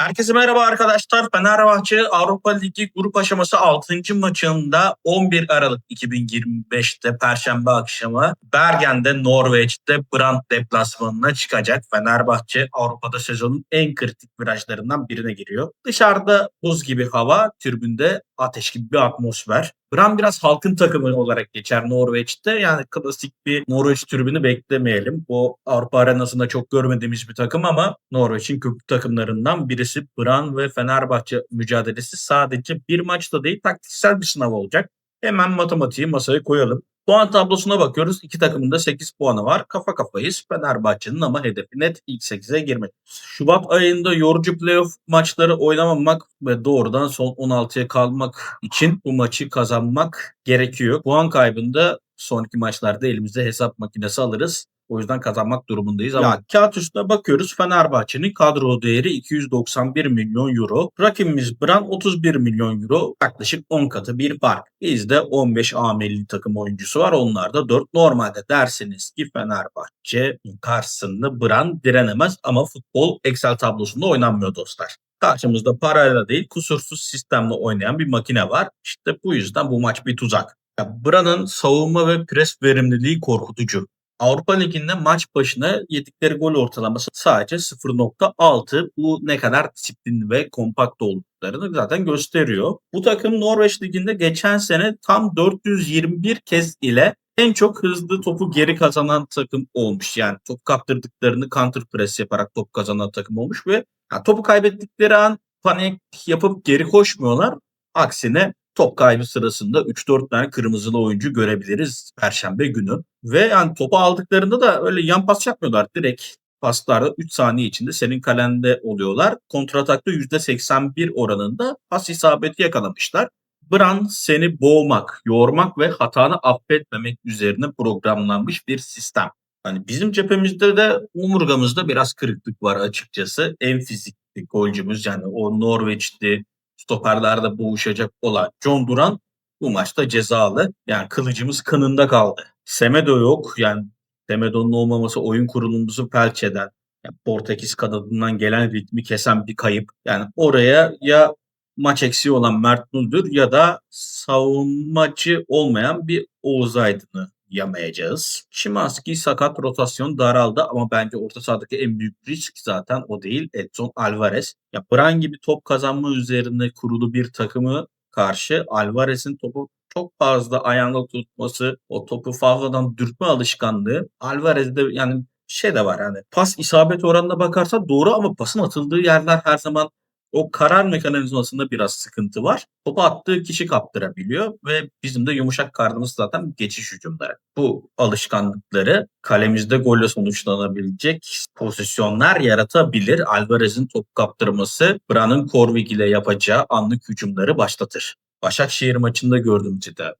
Herkese merhaba arkadaşlar. Fenerbahçe Avrupa Ligi grup aşaması 6. maçında 11 Aralık 2025'te Perşembe akşamı Bergen'de Norveç'te Brandt deplasmanına çıkacak. Fenerbahçe Avrupa'da sezonun en kritik virajlarından birine giriyor. Dışarıda buz gibi hava, tribünde ateş gibi bir atmosfer. Bran biraz halkın takımı olarak geçer Norveç'te. Yani klasik bir Norveç tribünü beklemeyelim. Bu Avrupa arenasında çok görmediğimiz bir takım ama Norveç'in köklü takımlarından birisi Bran ve Fenerbahçe mücadelesi sadece bir maçta değil taktiksel bir sınav olacak. Hemen matematiği masaya koyalım. Puan tablosuna bakıyoruz. İki takımın da 8 puanı var. Kafa kafayız. Fenerbahçe'nin ama hedefi net ilk 8'e girmek. Şubat ayında yorucu playoff maçları oynamamak ve doğrudan son 16'ya kalmak için bu maçı kazanmak gerekiyor. Puan kaybında sonraki maçlarda elimizde hesap makinesi alırız. O yüzden kazanmak durumundayız ama ya, kağıt üstüne bakıyoruz. Fenerbahçe'nin kadro değeri 291 milyon euro. Rakibimiz Bran 31 milyon euro. Yaklaşık 10 katı bir fark. Bizde 15 amelli takım oyuncusu var. Onlarda 4. Normalde dersiniz ki Fenerbahçe karşısında Bran direnemez ama futbol Excel tablosunda oynanmıyor dostlar. Karşımızda parayla değil kusursuz sistemle oynayan bir makine var. İşte bu yüzden bu maç bir tuzak. Bran'ın savunma ve pres verimliliği korkutucu. Avrupa Ligi'nde maç başına yedikleri gol ortalaması sadece 0.6. Bu ne kadar disiplinli ve kompakt olduklarını zaten gösteriyor. Bu takım Norveç Ligi'nde geçen sene tam 421 kez ile en çok hızlı topu geri kazanan takım olmuş. Yani top kaptırdıklarını counter press yaparak top kazanan takım olmuş ve yani topu kaybettikleri an panik yapıp geri koşmuyorlar. Aksine top kaybı sırasında 3-4 tane kırmızılı oyuncu görebiliriz Perşembe günü. Ve yani topu aldıklarında da öyle yan pas yapmıyorlar. Direkt paslarda 3 saniye içinde senin kalende oluyorlar. Kontratakta %81 oranında pas isabeti yakalamışlar. Bran seni boğmak, yormak ve hatanı affetmemek üzerine programlanmış bir sistem. Hani bizim cephemizde de omurgamızda biraz kırıklık var açıkçası. En fizikli golcümüz yani o Norveç'ti, stoperlerde boğuşacak olan John Duran bu maçta cezalı. Yani kılıcımız kanında kaldı. Semedo yok. Yani Semedo'nun olmaması oyun kurulumuzu felç eden, yani Portekiz kanadından gelen ritmi kesen bir kayıp. Yani oraya ya maç eksiği olan Mert Müldür ya da savunmacı olmayan bir Oğuz Aydın'ı yamayacağız. Şimanski sakat rotasyon daraldı ama bence orta sahadaki en büyük risk zaten o değil. Edson Alvarez. Ya Bran gibi top kazanma üzerine kurulu bir takımı karşı Alvarez'in topu çok fazla ayağında tutması, o topu fazladan dürtme alışkanlığı Alvarez'de yani şey de var yani pas isabet oranına bakarsa doğru ama pasın atıldığı yerler her zaman o karar mekanizmasında biraz sıkıntı var. Topu attığı kişi kaptırabiliyor ve bizim de yumuşak kartımız zaten geçiş hücumları. Bu alışkanlıkları kalemizde golle sonuçlanabilecek pozisyonlar yaratabilir. Alvarez'in top kaptırması Bran'ın Korvik ile yapacağı anlık hücumları başlatır. Başakşehir maçında gördüğümüz de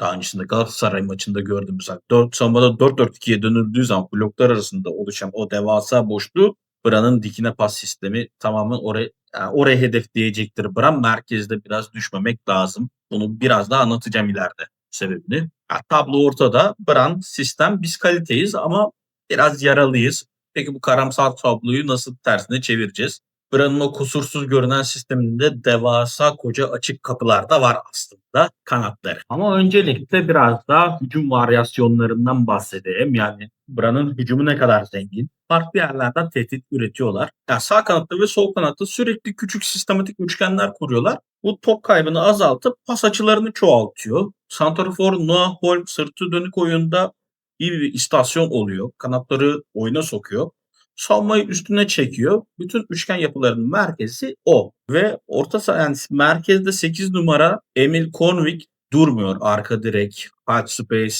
daha öncesinde Galatasaray maçında gördüğümüz 4 savunmada 4-4-2'ye dönüldüğü zaman bloklar arasında oluşan o devasa boşluğu Bran'ın dikine pas sistemi tamamen oraya yani oraya hedefleyecektir. Bram merkezde biraz düşmemek lazım. Bunu biraz daha anlatacağım ileride sebebini. Yani tablo ortada. Bran sistem biz kaliteyiz ama biraz yaralıyız. Peki bu karamsar tabloyu nasıl tersine çevireceğiz? Bran'ın o kusursuz görünen sisteminde devasa koca açık kapılar da var aslında kanatları. Ama öncelikle biraz daha hücum varyasyonlarından bahsedeyim. Yani Bran'ın hücumu ne kadar zengin? Farklı yerlerden tehdit üretiyorlar. Yani sağ kanatta ve sol kanatta sürekli küçük sistematik üçgenler kuruyorlar. Bu top kaybını azaltıp pas açılarını çoğaltıyor. Santrafor Noah Holm sırtı dönük oyunda iyi bir istasyon oluyor. Kanatları oyuna sokuyor savunmayı üstüne çekiyor. Bütün üçgen yapılarının merkezi o. Ve orta saha yani merkezde 8 numara Emil Konvik durmuyor. Arka direk, half space,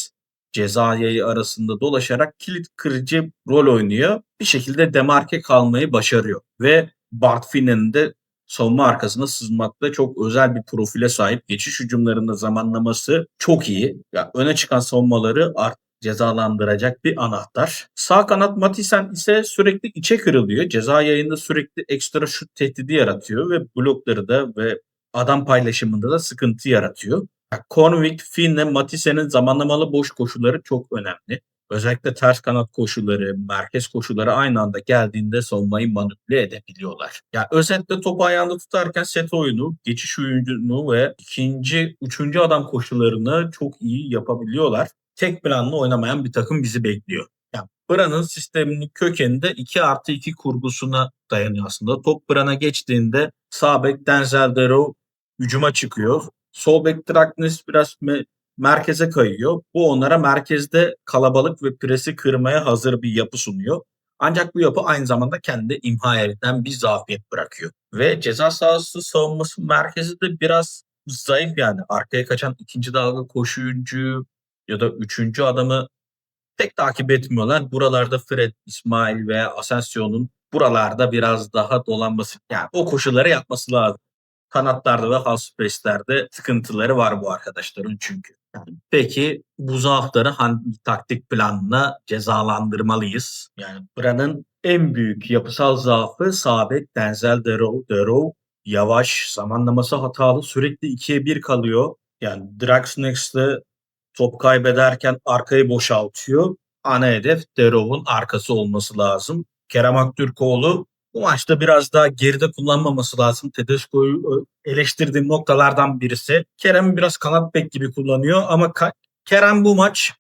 ceza yayı arasında dolaşarak kilit kırıcı rol oynuyor. Bir şekilde demarke kalmayı başarıyor. Ve Bart Finn'in de savunma arkasına sızmakta çok özel bir profile sahip. Geçiş hücumlarında zamanlaması çok iyi. Ya öne çıkan savunmaları art cezalandıracak bir anahtar. Sağ kanat Matisen ise sürekli içe kırılıyor. Ceza yayında sürekli ekstra şut tehdidi yaratıyor ve blokları da ve adam paylaşımında da sıkıntı yaratıyor. Convict, Finn'le Matisen'in zamanlamalı boş koşuları çok önemli. Özellikle ters kanat koşuları, merkez koşuları aynı anda geldiğinde savunmayı manipüle edebiliyorlar. Ya özetle topu ayağında tutarken set oyunu, geçiş oyununu ve ikinci, üçüncü adam koşularını çok iyi yapabiliyorlar. Tek planlı oynamayan bir takım bizi bekliyor. Ya Bra'nın sisteminin kökeninde 2 artı 2 kurgusuna dayanıyor aslında. Top Bra'na geçtiğinde sağ bek Denzel Darrow hücuma çıkıyor. Sol bek Draknis biraz me- merkeze kayıyor. Bu onlara merkezde kalabalık ve presi kırmaya hazır bir yapı sunuyor. Ancak bu yapı aynı zamanda kendi imha eden bir zafiyet bırakıyor. Ve ceza sahası savunması merkezi de biraz zayıf yani. Arkaya kaçan ikinci dalga koşucu ya da üçüncü adamı pek takip etmiyorlar. Buralarda Fred, İsmail veya Asensio'nun buralarda biraz daha dolanması, yani o koşulları yapması lazım. Kanatlarda ve half space'lerde sıkıntıları var bu arkadaşların çünkü. Peki bu zaafları hangi taktik planla cezalandırmalıyız? Yani buranın en büyük yapısal zaafı sabit Denzel Darrow. Darrow yavaş, zamanlaması hatalı, sürekli 2'ye 1 kalıyor. Yani Draxnex'te top kaybederken arkayı boşaltıyor. Ana hedef Derov'un arkası olması lazım. Kerem Aktürkoğlu bu maçta biraz daha geride kullanmaması lazım. Tedesco'yu eleştirdiğim noktalardan birisi. Kerem biraz kanat bek gibi kullanıyor ama Kerem bu maç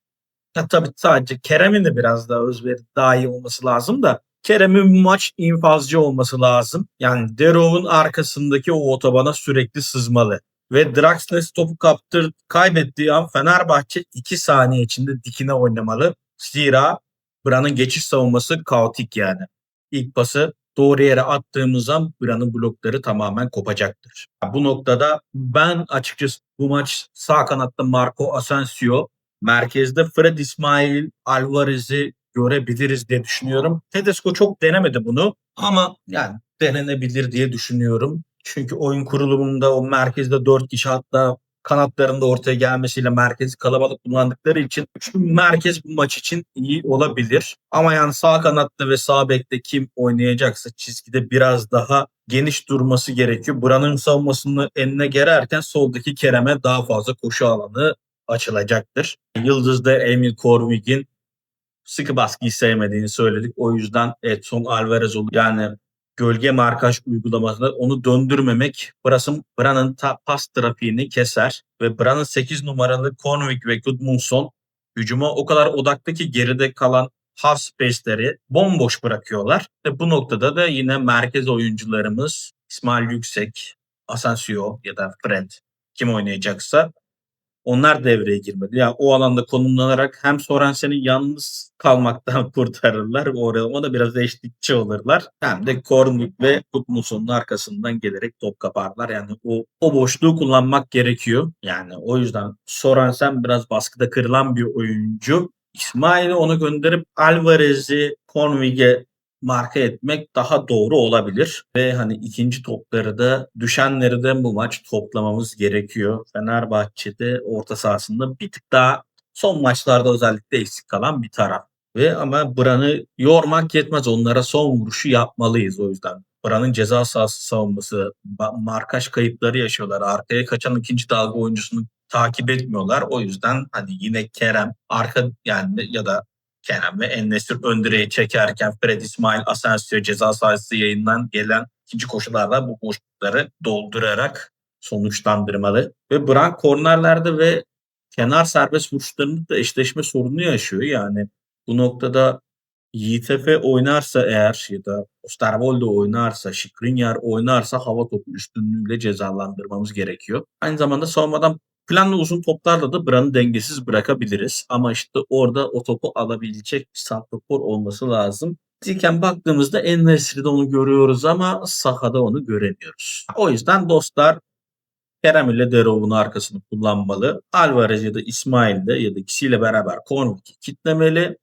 ya tabii sadece Kerem'in de biraz daha özveri daha iyi olması lazım da Kerem'in bu maç infazcı olması lazım. Yani Derov'un arkasındaki o otobana sürekli sızmalı. Ve Draxler topu kaptır, kaybettiği an Fenerbahçe 2 saniye içinde dikine oynamalı. Zira Bran'ın geçiş savunması kaotik yani. İlk pası doğru yere attığımız an Bran'ın blokları tamamen kopacaktır. Bu noktada ben açıkçası bu maç sağ kanatta Marco Asensio, merkezde Fred İsmail Alvarez'i görebiliriz diye düşünüyorum. Tedesco çok denemedi bunu ama yani denenebilir diye düşünüyorum. Çünkü oyun kurulumunda o merkezde 4 kişi hatta kanatlarında ortaya gelmesiyle merkezi kalabalık kullandıkları için şu merkez bu maç için iyi olabilir. Ama yani sağ kanatta ve sağ bekte kim oynayacaksa çizgide biraz daha geniş durması gerekiyor. Buranın savunmasını eline gererken soldaki Kerem'e daha fazla koşu alanı açılacaktır. Yıldız'da Emil Korvig'in sıkı baskıyı sevmediğini söyledik. O yüzden Edson Alvarez olur. Yani gölge markaj uygulamasında onu döndürmemek Bras'ın Bran'ın pas trafiğini keser ve Bran'ın 8 numaralı Convick ve Gudmundsson hücuma o kadar odaklı ki geride kalan half space'leri bomboş bırakıyorlar. Ve bu noktada da yine merkez oyuncularımız İsmail Yüksek, Asensio ya da Fred kim oynayacaksa onlar devreye girmeli. Yani o alanda konumlanarak hem Sorensen'i yalnız kalmaktan kurtarırlar. Oraya da biraz eşlikçi olurlar. Hem de Kornvik ve Gudmundsson'un arkasından gelerek top kaparlar. Yani o, o boşluğu kullanmak gerekiyor. Yani o yüzden Sorensen biraz baskıda kırılan bir oyuncu. İsmail'i onu gönderip Alvarez'i Kornvik'e marka etmek daha doğru olabilir. Ve hani ikinci topları da düşenleri de bu maç toplamamız gerekiyor. Fenerbahçe'de orta sahasında bir tık daha son maçlarda özellikle eksik kalan bir taraf. Ve ama Bran'ı yormak yetmez. Onlara son vuruşu yapmalıyız o yüzden. Bran'ın ceza sahası savunması, markaj kayıpları yaşıyorlar. Arkaya kaçan ikinci dalga oyuncusunu takip etmiyorlar. O yüzden hani yine Kerem arka yani ya da Kerem ve Ennesir ön çekerken Fred İsmail Asensio ceza sahası yayından gelen ikinci koşularla bu boşlukları doldurarak sonuçlandırmalı. Ve Brandt kornerlerde ve kenar serbest vuruşlarında da eşleşme sorunu yaşıyor. Yani bu noktada Yiğit Efe oynarsa eğer ya da Osterwolde oynarsa, Skriniar oynarsa hava topu üstünlüğüyle cezalandırmamız gerekiyor. Aynı zamanda savunmadan Planlı uzun toplarla da Bran'ı dengesiz bırakabiliriz. Ama işte orada o topu alabilecek bir santrafor olması lazım. Fiziken baktığımızda en Nesri'de onu görüyoruz ama sahada onu göremiyoruz. O yüzden dostlar Kerem ile Derov'un arkasını kullanmalı. Alvarez ya da İsmail de ya da ikisiyle beraber Kornvik'i kitlemeli.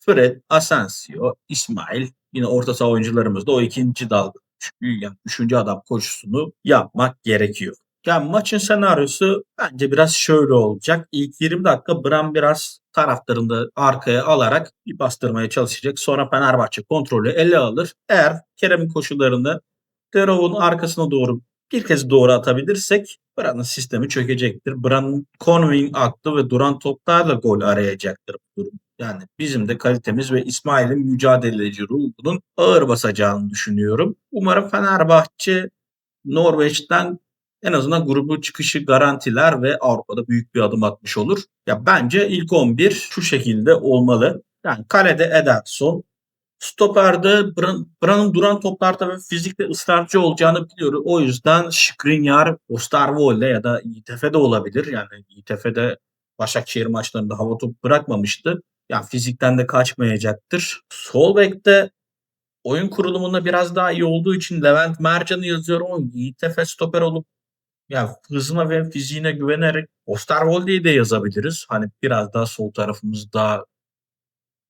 Fred, Asensio, İsmail yine orta saha oyuncularımız da o ikinci dalga yani üçüncü adam koşusunu yapmak gerekiyor. Yani maçın senaryosu bence biraz şöyle olacak. İlk 20 dakika Bram biraz taraftarını arkaya alarak bir bastırmaya çalışacak. Sonra Fenerbahçe kontrolü ele alır. Eğer Kerem'in koşullarını Derov'un arkasına doğru bir kez doğru atabilirsek Bran'ın sistemi çökecektir. Bran'ın Conwing aklı ve duran toplarla gol arayacaktır bu durum. Yani bizim de kalitemiz ve İsmail'in mücadeleci ruhunun ağır basacağını düşünüyorum. Umarım Fenerbahçe Norveç'ten en azından grubu çıkışı garantiler ve Avrupa'da büyük bir adım atmış olur. Ya bence ilk 11 şu şekilde olmalı. Yani kalede Ederson, Stoperde Bran'ın duran toplarda ve fizikte ısrarcı olacağını biliyorum. O yüzden Skriniar, Osterwolde ya da İTF'de olabilir. Yani İTF'de Başakşehir maçlarında hava top bırakmamıştı. Yani fizikten de kaçmayacaktır. Sol bekte oyun kurulumunda biraz daha iyi olduğu için Levent Mercan'ı yazıyorum ama İTF stoper olup yani hızına ve fiziğine güvenerek Osterwolde'yi de yazabiliriz. Hani biraz daha sol tarafımız daha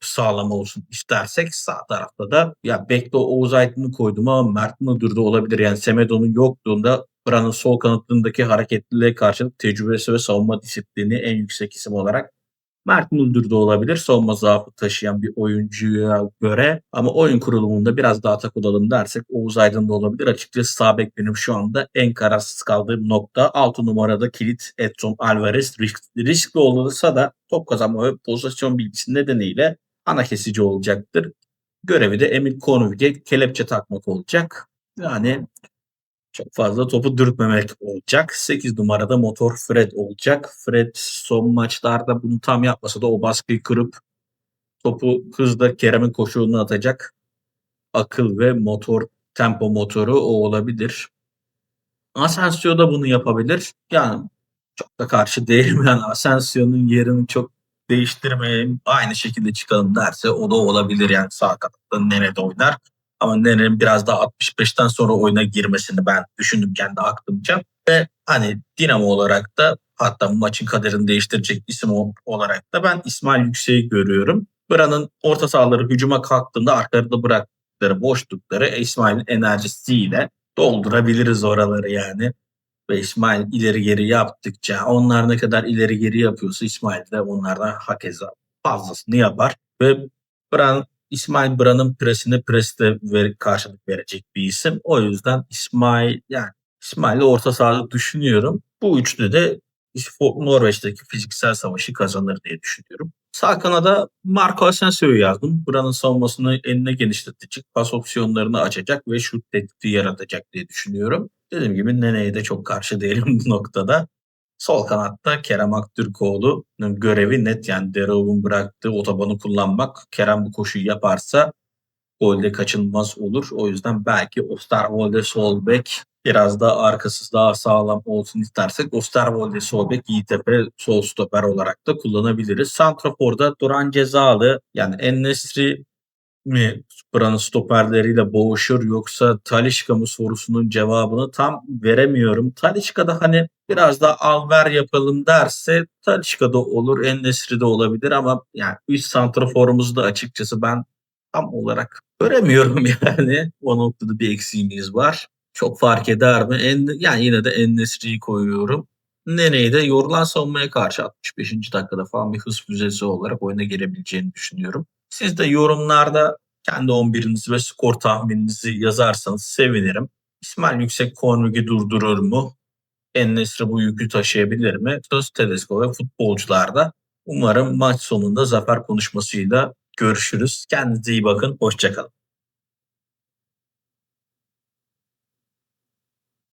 sağlam olsun istersek sağ tarafta da ya bekle Oğuz Aydın'ı koydum ama Mert Müdür de olabilir. Yani Semedo'nun yokluğunda Bran'ın sol kanatındaki hareketliliğe karşılık tecrübesi ve savunma disiplini en yüksek isim olarak Mert Müldür de olabilir. Savunma zaafı taşıyan bir oyuncuya göre. Ama oyun kurulumunda biraz daha takılalım dersek Oğuz Aydın da olabilir. Açıkçası sağ bek benim şu anda en kararsız kaldığım nokta. 6 numarada kilit Edson Alvarez risk, riskli olursa da top kazanma ve pozisyon bilgisi nedeniyle ana kesici olacaktır. Görevi de Emil Konuvig'e kelepçe takmak olacak. Yani çok fazla topu dürtmemek olacak. 8 numarada motor Fred olacak. Fred son maçlarda bunu tam yapmasa da o baskıyı kırıp topu hızla Kerem'in koşuğuna atacak. Akıl ve motor, tempo motoru o olabilir. Asensio da bunu yapabilir. Yani çok da karşı değilim. Yani Asensio'nun yerini çok değiştirmeyelim. Aynı şekilde çıkalım derse o da olabilir. Yani sağ kanatta nerede oynar. Ama Nene'nin biraz daha 65'ten sonra oyuna girmesini ben düşündüm kendi aklımca. Ve hani Dinamo olarak da hatta maçın kaderini değiştirecek isim olarak da ben İsmail Yüksek'i görüyorum. Buranın orta sahaları hücuma kalktığında arkalarında bıraktıkları boşlukları İsmail'in enerjisiyle doldurabiliriz oraları yani. Ve İsmail ileri geri yaptıkça onlar ne kadar ileri geri yapıyorsa İsmail de onlardan hakeza fazlasını yapar. Ve Buran İsmail Bran'ın presine preste ver, karşılık verecek bir isim. O yüzden İsmail yani İsmail'i orta sahada düşünüyorum. Bu üçlü de Norveç'teki fiziksel savaşı kazanır diye düşünüyorum. Sağ kanada Marco Asensio'yu yazdım. Buranın savunmasını eline genişletecek, pas opsiyonlarını açacak ve şut tehdidi yaratacak diye düşünüyorum. Dediğim gibi Nene'ye de çok karşı değilim bu noktada. Sol kanatta Kerem Aktürkoğlu'nun görevi net yani Derov'un bıraktığı otobanı kullanmak. Kerem bu koşuyu yaparsa golde kaçınılmaz olur. O yüzden belki Osterwolde sol bek biraz da arkası daha sağlam olsun istersek Osterwolde sol bek Yiğitepe sol stoper olarak da kullanabiliriz. Santrafor'da Duran Cezalı yani Ennesri mi buranın stoperleriyle boğuşur yoksa Talişka mı sorusunun cevabını tam veremiyorum. Talişka da hani biraz da al ver yapalım derse Talişka da olur, Ennesri de olabilir ama yani üst santraforumuzu da açıkçası ben tam olarak göremiyorum yani. O noktada bir eksiğimiz var. Çok fark eder mi? En, yani yine de Ennesri'yi koyuyorum. Nene'yi de yorulan savunmaya karşı 65. dakikada falan bir hız füzesi olarak oyuna girebileceğini düşünüyorum. Siz de yorumlarda kendi 11'inizi ve skor tahmininizi yazarsanız sevinirim. İsmail Yüksek Kornug'i durdurur mu? Ennesri bu yükü taşıyabilir mi? Söz Tedesco ve futbolcularda. Umarım maç sonunda zafer konuşmasıyla görüşürüz. Kendinize iyi bakın. Hoşçakalın.